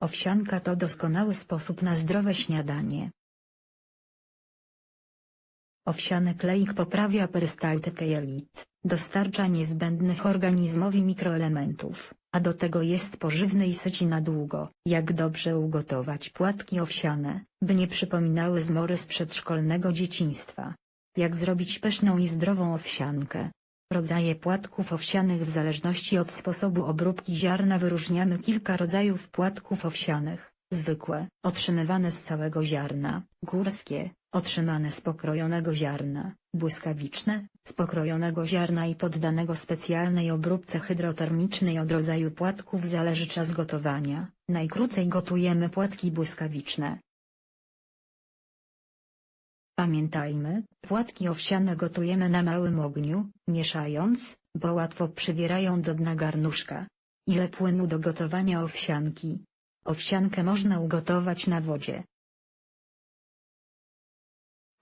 Owsianka to doskonały sposób na zdrowe śniadanie. Owsiany kleik poprawia perystaltykę jelit, dostarcza niezbędnych organizmowi mikroelementów, a do tego jest pożywny i syci na długo. Jak dobrze ugotować płatki owsiane, by nie przypominały zmory z przedszkolnego dzieciństwa? Jak zrobić pyszną i zdrową owsiankę? Rodzaje płatków owsianych w zależności od sposobu obróbki ziarna wyróżniamy kilka rodzajów płatków owsianych, zwykłe, otrzymywane z całego ziarna, górskie, otrzymane z pokrojonego ziarna, błyskawiczne, z pokrojonego ziarna i poddanego specjalnej obróbce hydrotermicznej od rodzaju płatków zależy czas gotowania, najkrócej gotujemy płatki błyskawiczne. Pamiętajmy, płatki owsiane gotujemy na małym ogniu, mieszając, bo łatwo przywierają do dna garnuszka. Ile płynu do gotowania owsianki? Owsiankę można ugotować na wodzie.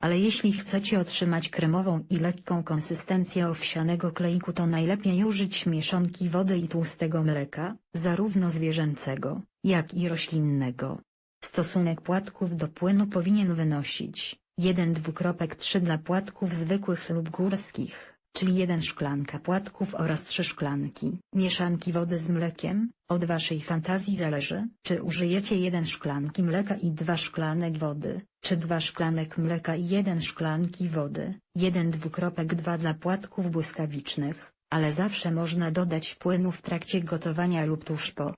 Ale jeśli chcecie otrzymać kremową i lekką konsystencję owsianego kleiku to najlepiej użyć mieszanki wody i tłustego mleka, zarówno zwierzęcego, jak i roślinnego. Stosunek płatków do płynu powinien wynosić 1,3 dla płatków zwykłych lub górskich, czyli 1 szklanka płatków oraz 3 szklanki mieszanki wody z mlekiem. Od waszej fantazji zależy, czy użyjecie 1 szklanki mleka i 2 szklanek wody, czy 2 szklanek mleka i 1 szklanki wody. 1,2 dla płatków błyskawicznych, ale zawsze można dodać płynu w trakcie gotowania lub tuż po.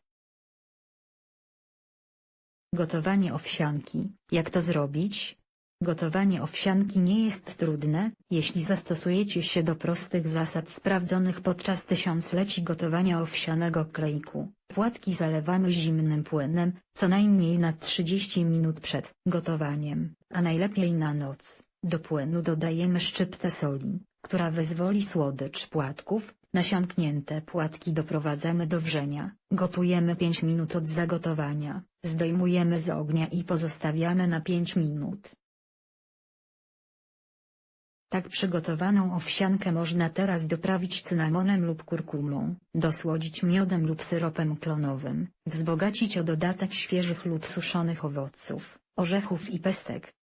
Gotowanie owsianki. Jak to zrobić? Gotowanie owsianki nie jest trudne, jeśli zastosujecie się do prostych zasad sprawdzonych podczas tysiącleci gotowania owsianego kleiku. Płatki zalewamy zimnym płynem, co najmniej na 30 minut przed gotowaniem, a najlepiej na noc. Do płynu dodajemy szczyptę soli, która wyzwoli słodycz płatków, nasiąknięte płatki doprowadzamy do wrzenia, gotujemy 5 minut od zagotowania, zdejmujemy z ognia i pozostawiamy na 5 minut. Tak przygotowaną owsiankę można teraz doprawić cynamonem lub kurkumą, dosłodzić miodem lub syropem klonowym, wzbogacić o dodatek świeżych lub suszonych owoców, orzechów i pestek,